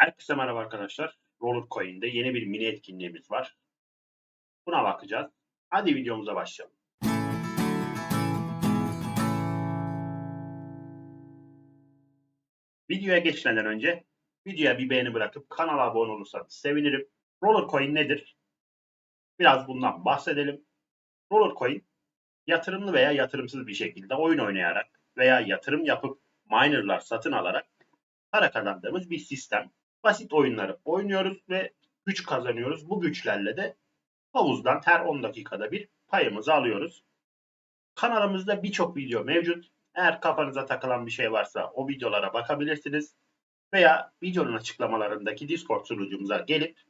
Herkese merhaba arkadaşlar. Roller Coin'de yeni bir mini etkinliğimiz var. Buna bakacağız. Hadi videomuza başlayalım. Videoya geçmeden önce videoya bir beğeni bırakıp kanala abone olursanız sevinirim. Roller Coin nedir? Biraz bundan bahsedelim. Roller Coin yatırımlı veya yatırımsız bir şekilde oyun oynayarak veya yatırım yapıp minerlar satın alarak para kazandığımız bir sistem basit oyunları oynuyoruz ve güç kazanıyoruz. Bu güçlerle de havuzdan her 10 dakikada bir payımızı alıyoruz. Kanalımızda birçok video mevcut. Eğer kafanıza takılan bir şey varsa o videolara bakabilirsiniz. Veya videonun açıklamalarındaki Discord sunucumuza gelip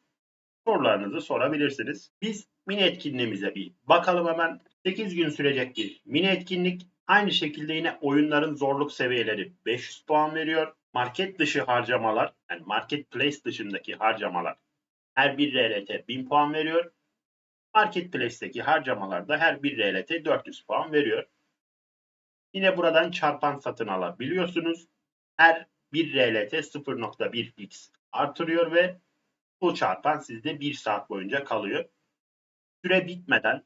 sorularınızı sorabilirsiniz. Biz mini etkinliğimize bir bakalım hemen. 8 gün sürecek bir mini etkinlik. Aynı şekilde yine oyunların zorluk seviyeleri 500 puan veriyor market dışı harcamalar, yani marketplace dışındaki harcamalar her bir RLT 1000 puan veriyor. Marketplace'teki harcamalar da her bir RLT 400 puan veriyor. Yine buradan çarpan satın alabiliyorsunuz. Her bir RLT 0.1x artırıyor ve bu çarpan sizde 1 saat boyunca kalıyor. Süre bitmeden,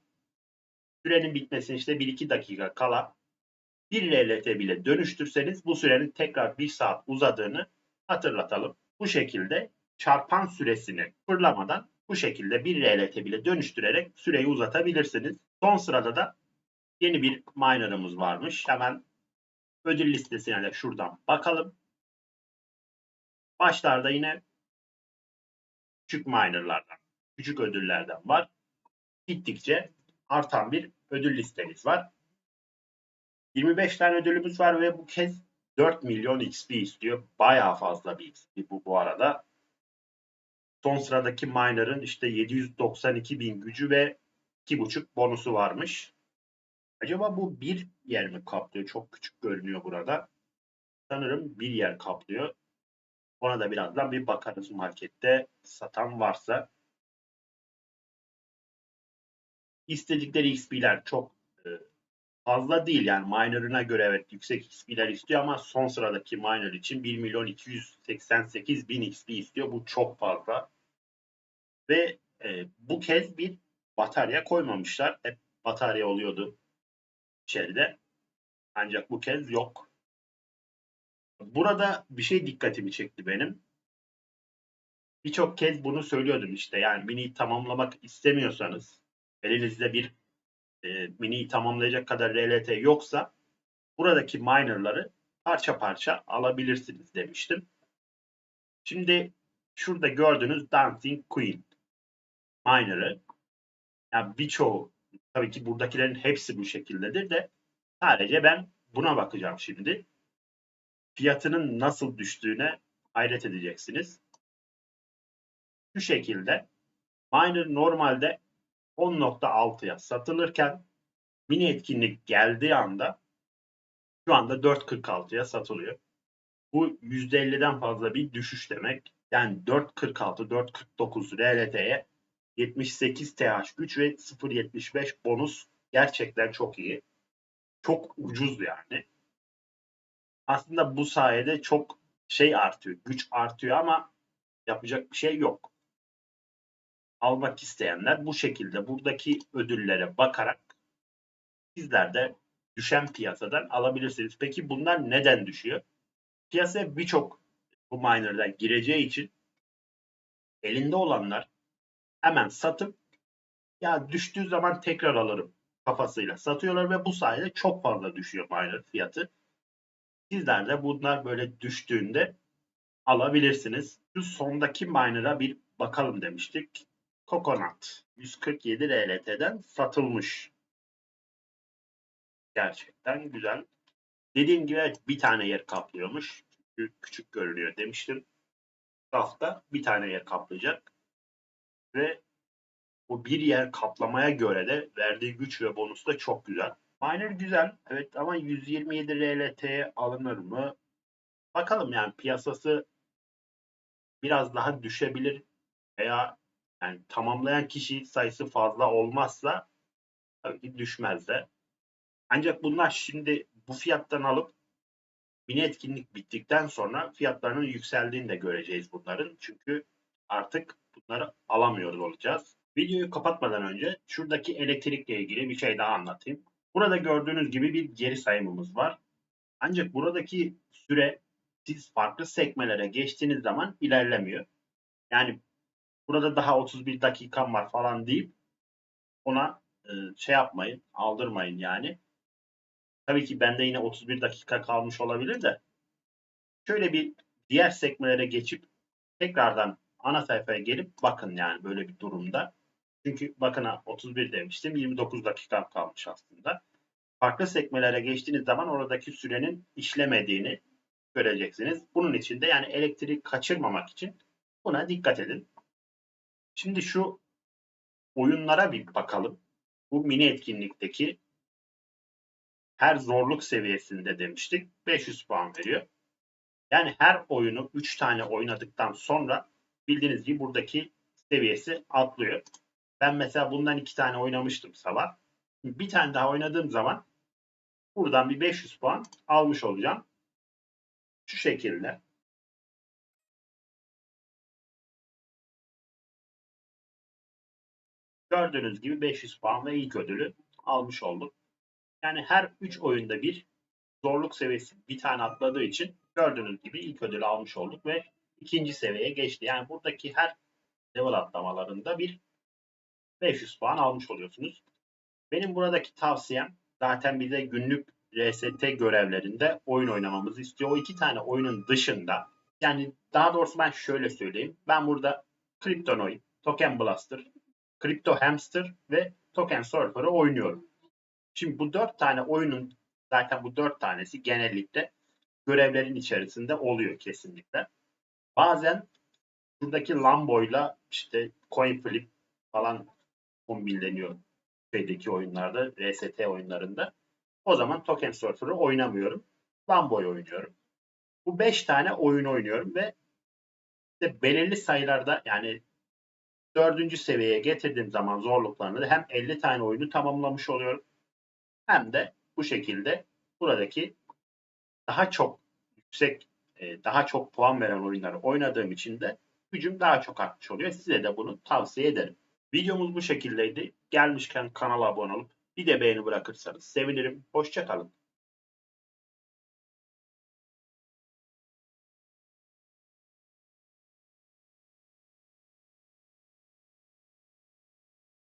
sürenin bitmesine işte 1-2 dakika kala bir RLT bile dönüştürseniz bu sürenin tekrar bir saat uzadığını hatırlatalım. Bu şekilde çarpan süresini fırlamadan bu şekilde bir RLT bile dönüştürerek süreyi uzatabilirsiniz. Son sırada da yeni bir miner'ımız varmış. Hemen ödül listesine de şuradan bakalım. Başlarda yine küçük minerlardan, küçük ödüllerden var. Gittikçe artan bir ödül listemiz var. 25 tane ödülümüz var ve bu kez 4 milyon XP istiyor. Bayağı fazla bir XP bu bu arada. Son sıradaki miner'ın işte 792 bin gücü ve 2,5 bonusu varmış. Acaba bu bir yer mi kaplıyor? Çok küçük görünüyor burada. Sanırım bir yer kaplıyor. Ona da birazdan bir bakarız markette satan varsa. İstedikleri XP'ler çok fazla değil yani minor'ına göre evet yüksek XP'ler istiyor ama son sıradaki minor için 1 milyon 288 bin XP istiyor. Bu çok fazla. Ve e, bu kez bir batarya koymamışlar. Hep batarya oluyordu içeride. Ancak bu kez yok. Burada bir şey dikkatimi çekti benim. Birçok kez bunu söylüyordum işte. Yani mini tamamlamak istemiyorsanız elinizde bir e, mini'yi tamamlayacak kadar RLT yoksa buradaki miner'ları parça parça alabilirsiniz demiştim. Şimdi şurada gördüğünüz Dancing Queen miner'ı yani birçoğu tabii ki buradakilerin hepsi bu şekildedir de sadece ben buna bakacağım şimdi. Fiyatının nasıl düştüğüne hayret edeceksiniz. Şu şekilde miner normalde 10.6'ya satılırken mini etkinlik geldiği anda şu anda 4.46'ya satılıyor. Bu %50'den fazla bir düşüş demek. Yani 4.46, 4.49 RLT'ye 78 TH güç ve 0.75 bonus gerçekten çok iyi. Çok ucuz yani. Aslında bu sayede çok şey artıyor, güç artıyor ama yapacak bir şey yok almak isteyenler bu şekilde buradaki ödüllere bakarak sizler de düşen piyasadan alabilirsiniz. Peki bunlar neden düşüyor? Piyasaya birçok bu miner'dan gireceği için elinde olanlar hemen satıp ya düştüğü zaman tekrar alırım kafasıyla satıyorlar ve bu sayede çok fazla düşüyor miner fiyatı. Sizler de bunlar böyle düştüğünde alabilirsiniz. Şu sondaki miner'a bir bakalım demiştik. Coconut 147 RLT'den satılmış. Gerçekten güzel. Dediğim gibi bir tane yer kaplıyormuş. Çünkü küçük görünüyor demiştim. Hafta bir tane yer kaplayacak. Ve bu bir yer kaplamaya göre de verdiği güç ve bonus da çok güzel. Miner güzel. Evet ama 127 RLT alınır mı? Bakalım yani piyasası biraz daha düşebilir veya yani tamamlayan kişi sayısı fazla olmazsa tabii ki düşmez de. Ancak bunlar şimdi bu fiyattan alıp mini etkinlik bittikten sonra fiyatlarının yükseldiğini de göreceğiz bunların. Çünkü artık bunları alamıyoruz olacağız. Videoyu kapatmadan önce şuradaki elektrikle ilgili bir şey daha anlatayım. Burada gördüğünüz gibi bir geri sayımımız var. Ancak buradaki süre siz farklı sekmelere geçtiğiniz zaman ilerlemiyor. Yani burada daha 31 dakikam var falan deyip ona e, şey yapmayın, aldırmayın yani. Tabii ki bende yine 31 dakika kalmış olabilir de şöyle bir diğer sekmelere geçip tekrardan ana sayfaya gelip bakın yani böyle bir durumda. Çünkü bakın ha, 31 demiştim 29 dakika kalmış aslında. Farklı sekmelere geçtiğiniz zaman oradaki sürenin işlemediğini göreceksiniz. Bunun için de yani elektrik kaçırmamak için buna dikkat edin. Şimdi şu oyunlara bir bakalım. Bu mini etkinlikteki her zorluk seviyesinde demiştik 500 puan veriyor. Yani her oyunu 3 tane oynadıktan sonra bildiğiniz gibi buradaki seviyesi atlıyor. Ben mesela bundan 2 tane oynamıştım sabah. Bir tane daha oynadığım zaman buradan bir 500 puan almış olacağım. Şu şekilde. Gördüğünüz gibi 500 puan ve ilk ödülü almış olduk. Yani her 3 oyunda bir zorluk seviyesi bir tane atladığı için gördüğünüz gibi ilk ödülü almış olduk ve ikinci seviyeye geçti. Yani buradaki her level atlamalarında bir 500 puan almış oluyorsunuz. Benim buradaki tavsiyem zaten bize günlük RST görevlerinde oyun oynamamızı istiyor. O iki tane oyunun dışında yani daha doğrusu ben şöyle söyleyeyim. Ben burada Kryptonoid, Token Blaster, Crypto Hamster ve Token Surfer'ı oynuyorum. Şimdi bu dört tane oyunun zaten bu dört tanesi genellikle görevlerin içerisinde oluyor kesinlikle. Bazen buradaki Lambo'yla işte coin flip falan kombinleniyor şeydeki oyunlarda, RST oyunlarında. O zaman Token Surfer'ı oynamıyorum. Lambo'yu oynuyorum. Bu 5 tane oyun oynuyorum ve işte belirli sayılarda yani dördüncü seviyeye getirdiğim zaman zorluklarını da hem 50 tane oyunu tamamlamış oluyorum hem de bu şekilde buradaki daha çok yüksek, e, daha çok puan veren oyunları oynadığım için de gücüm daha çok artmış oluyor. Size de bunu tavsiye ederim. Videomuz bu şekildeydi. Gelmişken kanala abone olup bir de beğeni bırakırsanız sevinirim. Hoşçakalın.